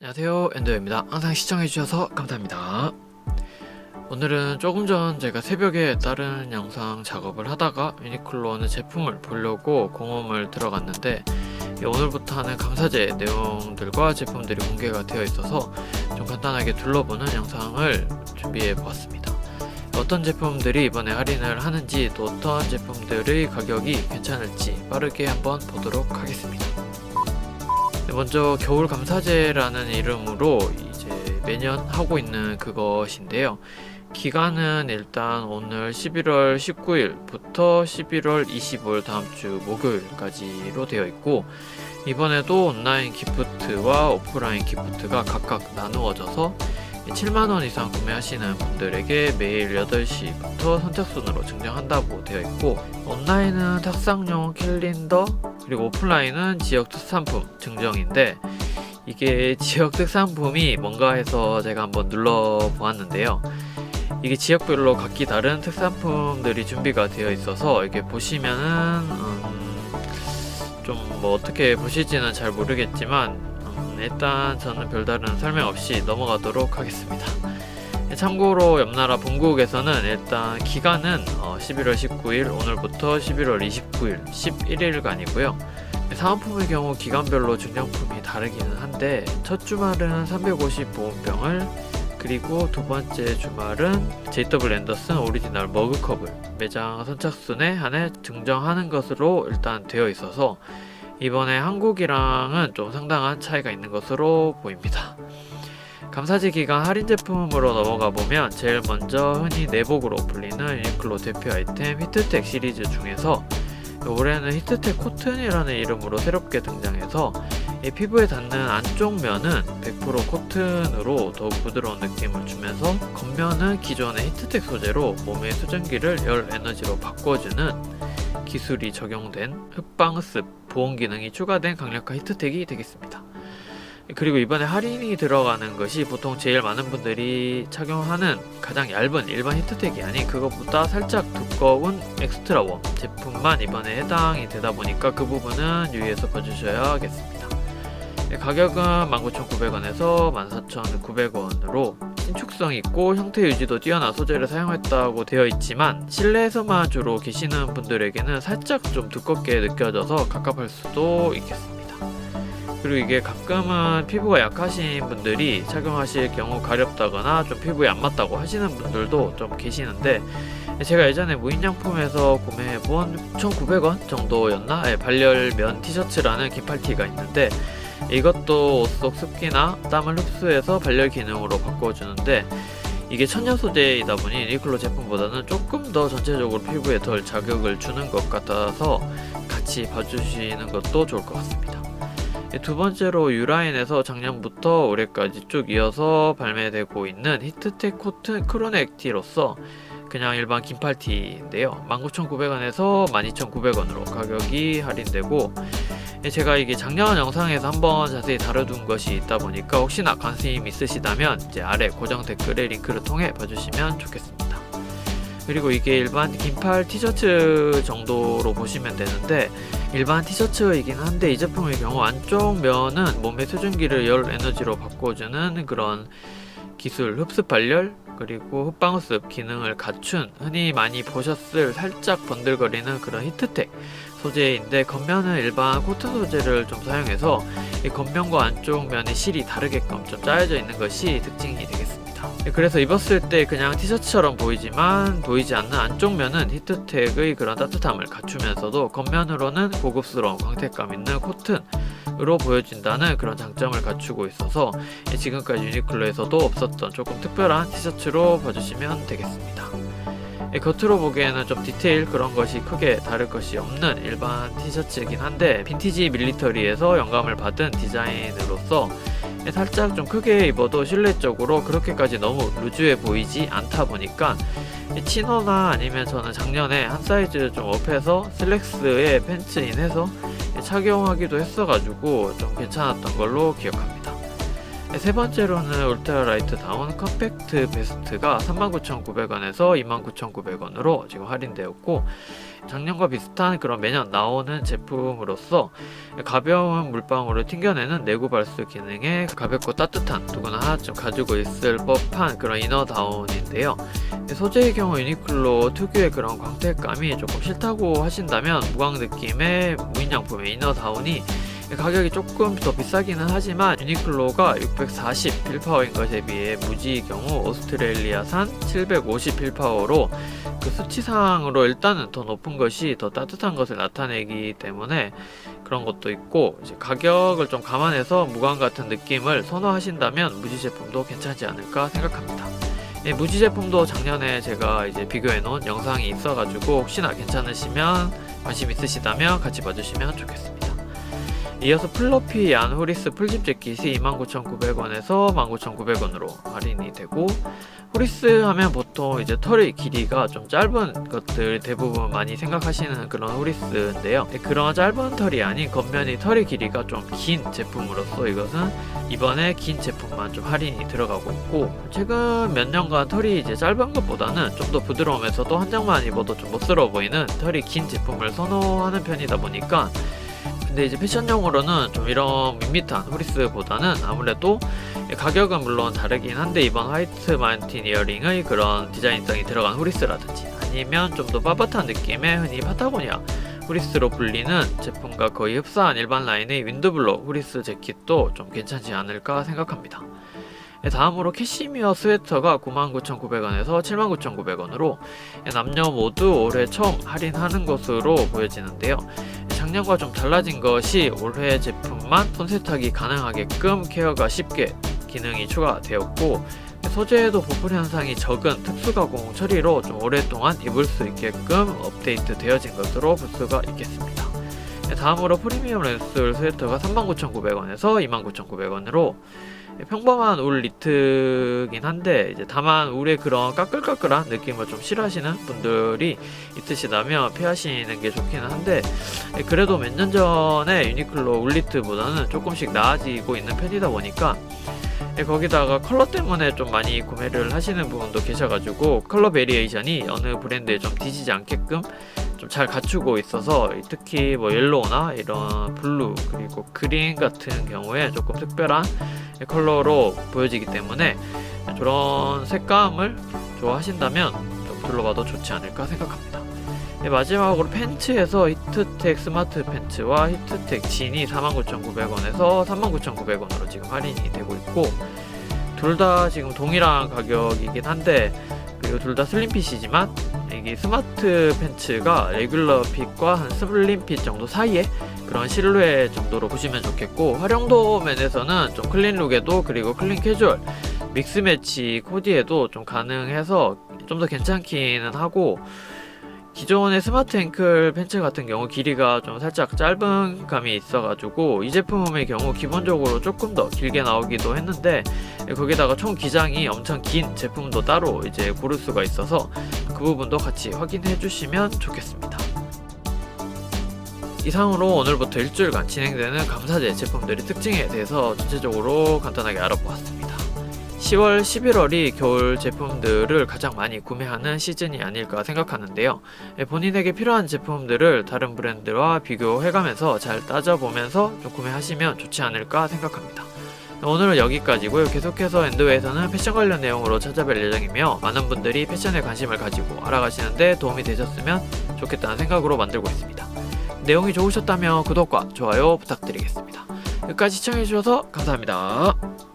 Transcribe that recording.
안녕하세요 엔더입니다. 항상 시청해주셔서 감사합니다. 오늘은 조금 전 제가 새벽에 다른 영상 작업을 하다가 유니클로 어느 제품을 보려고 공홈을 들어갔는데 이 오늘부터 하는 감사제 내용들과 제품들이 공개가 되어 있어서 좀 간단하게 둘러보는 영상을 준비해 보았습니다. 어떤 제품들이 이번에 할인을 하는지 또 어떤 제품들의 가격이 괜찮을지 빠르게 한번 보도록 하겠습니다. 네, 먼저 겨울 감사제라는 이름으로 이제 매년 하고 있는 그것인데요. 기간은 일단 오늘 11월 19일부터 11월 25일 다음 주 목요일까지로 되어 있고 이번에도 온라인 기프트와 오프라인 기프트가 각각 나누어져서 7만원 이상 구매하시는 분들에게 매일 8시부터 선착순으로 증정한다고 되어 있고 온라인은 탁상용 캘린더 그리고 오프라인은 지역 특산품 증정인데 이게 지역 특산품이 뭔가 해서 제가 한번 눌러 보았는데요. 이게 지역별로 각기 다른 특산품들이 준비가 되어 있어서 이게 보시면은 음, 좀뭐 어떻게 보실지는 잘 모르겠지만 음, 일단 저는 별다른 설명 없이 넘어가도록 하겠습니다. 참고로 옆나라 본국에서는 일단 기간은 어, 11월 19일 오늘부터 11월 29일 11일간이고요. 사은품의 경우 기간별로 증정품이 다르기는 한데 첫 주말은 350 보온병을 그리고 두 번째 주말은 JW 앤더슨 오리지널 머그컵을 매장 선착순에 한해 증정하는 것으로 일단 되어 있어서 이번에 한국이랑은 좀 상당한 차이가 있는 것으로 보입니다. 감사지 기간 할인 제품으로 넘어가 보면 제일 먼저 흔히 내복으로 불리는 유니클로 대표 아이템 히트텍 시리즈 중에서 올해는 히트텍 코튼이라는 이름으로 새롭게 등장해서 이 피부에 닿는 안쪽 면은 100% 코튼으로 더욱 부드러운 느낌을 주면서 겉면은 기존의 히트텍 소재로 몸의 수증기를 열 에너지로 바꿔주는 기술이 적용된 흑방습 보온 기능이 추가된 강력한 히트텍이 되겠습니다. 그리고 이번에 할인이 들어가는 것이 보통 제일 많은 분들이 착용하는 가장 얇은 일반 히트텍이 아닌 그것보다 살짝 두꺼운 엑스트라 웜 제품만 이번에 해당이 되다 보니까 그 부분은 유의해서 봐주셔야겠습니다. 네, 가격은 19,900원에서 14,900원으로 신축성 있고 형태 유지도 뛰어난 소재를 사용했다고 되어 있지만 실내에서만 주로 계시는 분들에게는 살짝 좀 두껍게 느껴져서 갑갑할 수도 있겠습니다. 그리고 이게 가끔은 피부가 약하신 분들이 착용하실 경우 가렵다거나 좀 피부에 안 맞다고 하시는 분들도 좀 계시는데 제가 예전에 무인양품에서 구매해본 1,900원 정도였나? 예, 발열면 티셔츠라는 긴팔티가 있는데 이것도 옷 속 습기나 땀을 흡수해서 발열 기능으로 바꿔주는데 이게 천연 소재이다 보니 유니클로 제품보다는 조금 더 전체적으로 피부에 덜 자극을 주는 것 같아서 같이 봐주시는 것도 좋을 것 같습니다. 두 번째로 유라인에서 작년부터 올해까지 쭉 이어서 발매되고 있는 히트텍 코튼 크로넥 티로서 그냥 일반 긴팔 티인데요. 19,900원에서 12,900원으로 가격이 할인되고 제가 이게 작년 영상에서 한번 자세히 다뤄둔 것이 있다 보니까 혹시나 관심 있으시다면 이제 아래 고정 댓글에 링크를 통해 봐주시면 좋겠습니다. 그리고 이게 일반 긴팔 티셔츠 정도로 보시면 되는데 일반 티셔츠이긴 한데 이 제품의 경우 안쪽 면은 몸의 수증기를 열 에너지로 바꿔주는 그런 기술 흡습 발열 그리고 흡방습 기능을 갖춘 흔히 많이 보셨을 살짝 번들거리는 그런 히트텍 소재인데 겉면은 일반 코튼 소재를 좀 사용해서 이 겉면과 안쪽 면의 실이 다르게끔 좀 짜여져 있는 것이 특징이 되겠습니다. 그래서 입었을 때 그냥 티셔츠처럼 보이지만 보이지 않는 안쪽 면은 히트텍의 그런 따뜻함을 갖추면서도 겉면으로는 고급스러운 광택감 있는 코튼으로 보여진다는 그런 장점을 갖추고 있어서 지금까지 유니클로에서도 없었던 조금 특별한 티셔츠로 봐주시면 되겠습니다. 겉으로 보기에는 좀 디테일 그런 것이 크게 다를 것이 없는 일반 티셔츠이긴 한데 빈티지 밀리터리에서 영감을 받은 디자인으로서 살짝 좀 크게 입어도 실내적으로 그렇게까지 너무 루즈해 보이지 않다 보니까 치노나 아니면 저는 작년에 한 사이즈 좀 업해서 슬랙스의 팬츠 인해서 착용하기도 했어가지고 좀 괜찮았던 걸로 기억합니다. 네, 세 번째로는 울트라 라이트 다운 컴팩트 베스트가 39,900원에서 29,900원으로 지금 할인되었고 작년과 비슷한 그런 매년 나오는 제품으로서 가벼운 물방울을 튕겨내는 내구 발수 기능에 가볍고 따뜻한 누구나 하나쯤 가지고 있을 법한 그런 이너 다운인데요. 소재의 경우 유니클로 특유의 그런 광택감이 조금 싫다고 하신다면 무광 느낌의 무인양품의 이너 다운이 가격이 조금 더 비싸기는 하지만 유니클로가 640 필파워인 것에 비해 무지의 경우 오스트레일리아산 750 필파워로 그 수치상으로 일단은 더 높은 것이 더 따뜻한 것을 나타내기 때문에 그런 것도 있고 이제 가격을 좀 감안해서 무광 같은 느낌을 선호하신다면 무지 제품도 괜찮지 않을까 생각합니다. 예, 무지 제품도 작년에 제가 이제 비교해 놓은 영상이 있어가지고 혹시나 괜찮으시면 관심 있으시다면 같이 봐주시면 좋겠습니다. 이어서 플러피 얀 후리스 풀집 재킷이 29,900원에서 19,900원으로 할인이 되고 후리스 하면 보통 이제 털의 길이가 좀 짧은 것들 대부분 많이 생각하시는 그런 후리스인데요. 근데 그런 짧은 털이 아닌 겉면이 털의 길이가 좀 긴 제품으로서 이것은 이번에 긴 제품만 좀 할인이 들어가고 있고 최근 몇 년간 털이 이제 짧은 것보다는 좀 더 부드러우면서도 한 장만 입어도 좀 멋스러워 보이는 털이 긴 제품을 선호하는 편이다 보니까 근데 이제 패션용으로는 좀 이런 밋밋한 후리스보다는 아무래도 가격은 물론 다르긴 한데 이번 화이트 마운틴 이어링의 그런 디자인성이 들어간 후리스라든지 아니면 좀더 빳빳한 느낌의 흔히 파타고니아 후리스로 불리는 제품과 거의 흡사한 일반 라인의 윈드블로 후리스 재킷도 좀 괜찮지 않을까 생각합니다. 네, 다음으로 캐시미어 스웨터가 99,900원에서 79,900원으로 남녀 모두 올해 처음 할인하는 것으로 보여지는데요. 작년과 좀 달라진 것이 올해 제품만 손세탁이 가능하게끔 케어가 쉽게 기능이 추가되었고 소재에도 보풀 현상이 적은 특수 가공 처리로 좀 오랫동안 입을 수 있게끔 업데이트 되어진 것으로 볼 수가 있겠습니다. 네, 다음으로 프리미엄 렌슬 스웨터가 39,900원에서 29,900원으로 평범한 울 니트긴 한데 이제 다만 울의 그런 까끌까끌한 느낌을 좀 싫어하시는 분들이 있으시다면 피하시는 게 좋기는 한데 그래도 몇 년 전에 유니클로 울 니트보다는 조금씩 나아지고 있는 편이다 보니까 거기다가 컬러 때문에 좀 많이 구매를 하시는 분도 계셔가지고 컬러 베리에이션이 어느 브랜드에 좀 뒤지지 않게끔 좀 잘 갖추고 있어서 특히 뭐 옐로우나 이런 블루 그리고 그린 같은 경우에 조금 특별한 컬러로 보여지기 때문에 저런 색감을 좋아하신다면 좀 둘러봐도 좋지 않을까 생각합니다. 네, 마지막으로 팬츠에서 히트텍 스마트 팬츠와 히트텍 진이 49,900원에서 39,900원으로 지금 할인이 되고 있고 둘 다 지금 동일한 가격이긴 한데 그리고 둘 다 슬림핏이지만 이게 스마트 팬츠가 레귤러 핏과 한 슬림 핏 정도 사이에 그런 실루엣 정도로 보시면 좋겠고 활용도 면에서는 좀 클린 룩에도 그리고 클린 캐주얼 믹스 매치 코디에도 좀 가능해서 좀 더 괜찮기는 하고 기존의 스마트 앵클 팬츠 같은 경우 길이가 좀 살짝 짧은 감이 있어가지고 이 제품의 경우 기본적으로 조금 더 길게 나오기도 했는데 거기다가 총 기장이 엄청 긴 제품도 따로 이제 고를 수가 있어서 그 부분도 같이 확인해 주시면 좋겠습니다. 이상으로 오늘부터 일주일간 진행되는 감사제 제품들의 특징에 대해서 전체적으로 간단하게 알아보았습니다. 10월, 11월이 겨울 제품들을 가장 많이 구매하는 시즌이 아닐까 생각하는데요. 예, 본인에게 필요한 제품들을 다른 브랜드와 비교해가면서 잘 따져보면서 좀 구매하시면 좋지 않을까 생각합니다. 오늘은 여기까지고요. 계속해서 엔드웨에서는 패션 관련 내용으로 찾아뵐 예정이며 많은 분들이 패션에 관심을 가지고 알아가시는데 도움이 되셨으면 좋겠다는 생각으로 만들고 있습니다. 내용이 좋으셨다면 구독과 좋아요 부탁드리겠습니다. 끝까지 시청해주셔서 감사합니다.